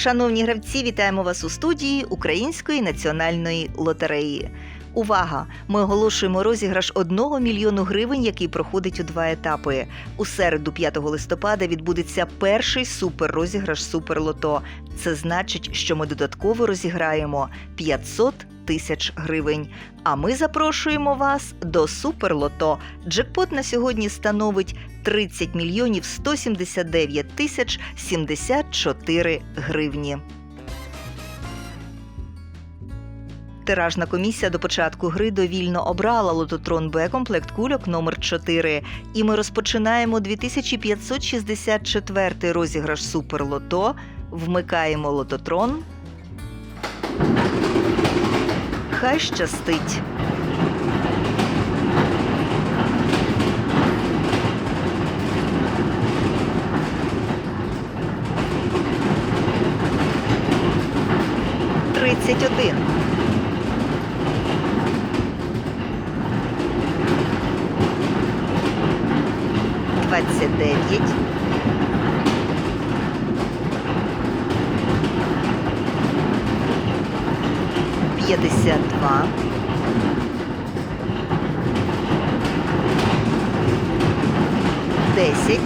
Шановні гравці, вітаємо вас у студії Української національної лотереї. Увага! Ми оголошуємо розіграш 1 мільйону гривень, який проходить у два етапи. У середу, 5 листопада, відбудеться перший суперрозіграш Суперлото. Це значить, що ми додатково розіграємо 500 тисяч гривень. А ми запрошуємо вас до Суперлото. Джекпот на сьогодні становить 30 мільйонів 179 тисяч 74 гривні. Тиражна комісія до початку гри довільно обрала лототрон Б комплект кульок номер 4 І ми розпочинаємо 2564 розіграш Суперлото. Вмикаємо лототрон. Хай щастить. Тридцять один. Двадцять дев'ять. П'ятдесят два. Десять.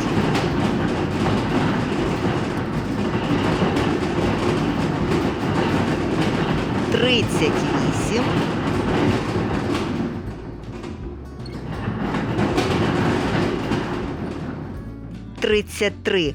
Тридцять вісім. Тридцять три.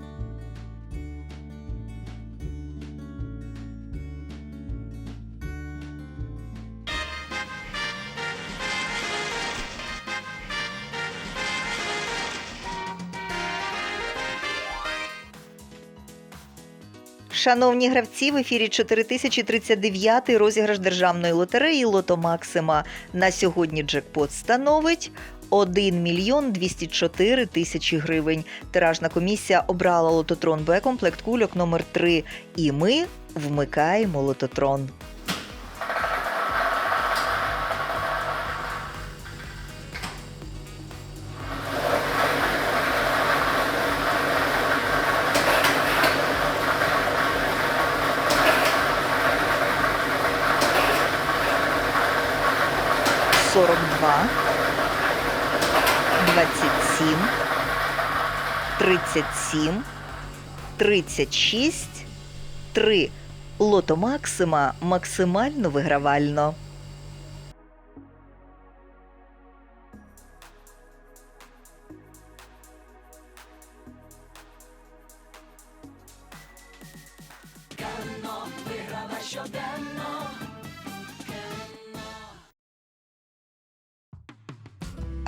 Шановні гравці, в ефірі 4039 розіграш державної лотереї Лото Максима. На сьогодні джекпот становить 1 мільйон 204 тисячі гривень. Тиражна комісія обрала лототрон Б комплект кульок номер 3 І ми вмикаємо лототрон. Сорок два, двадцять сім, тридцять сім, тридцять шість, три. Лото Максима максимально вигравально.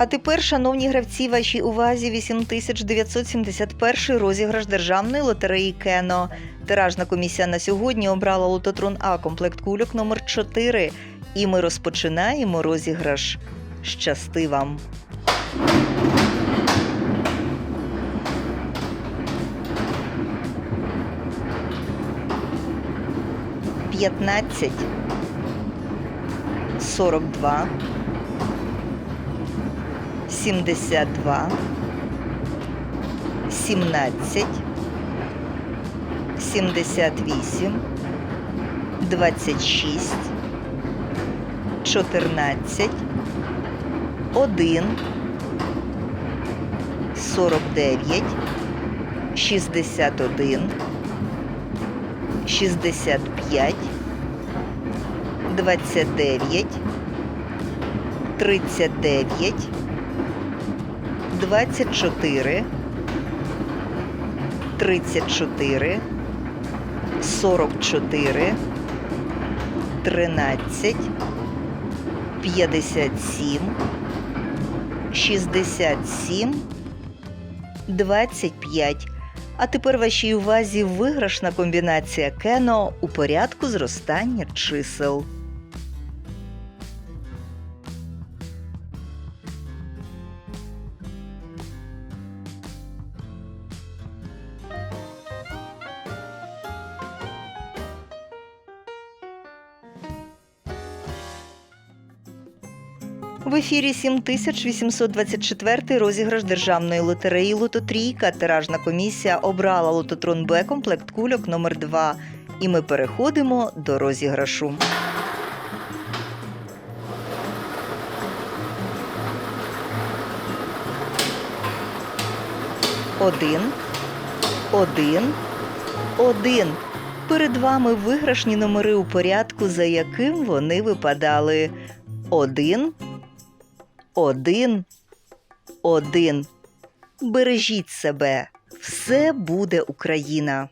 А тепер, шановні гравці, вашій увазі 8971 розіграш державної лотереї Кено. Тиражна комісія на сьогодні обрала лототрон А комплект кульок номер 4 І ми розпочинаємо розіграш. Щасти вам! П'ятнадцять, сорок два. 72, 17, 78, 26, 14, 1, 49, 61, 65, 29, 39, 24, 34, 44, 13, 57, 67, 25. А тепер вашій увазі виграшна комбінація кено у порядку зростання чисел. В ефірі 7824 розіграш державної лотереї Лототрійка. Тиражна комісія обрала лототрон Б комплект кульок номер 2 І ми переходимо до розіграшу. Один, один, один. Перед вами виграшні номери у порядку, за яким вони випадали. Один, один, один. Бережіть себе. Все буде Україна.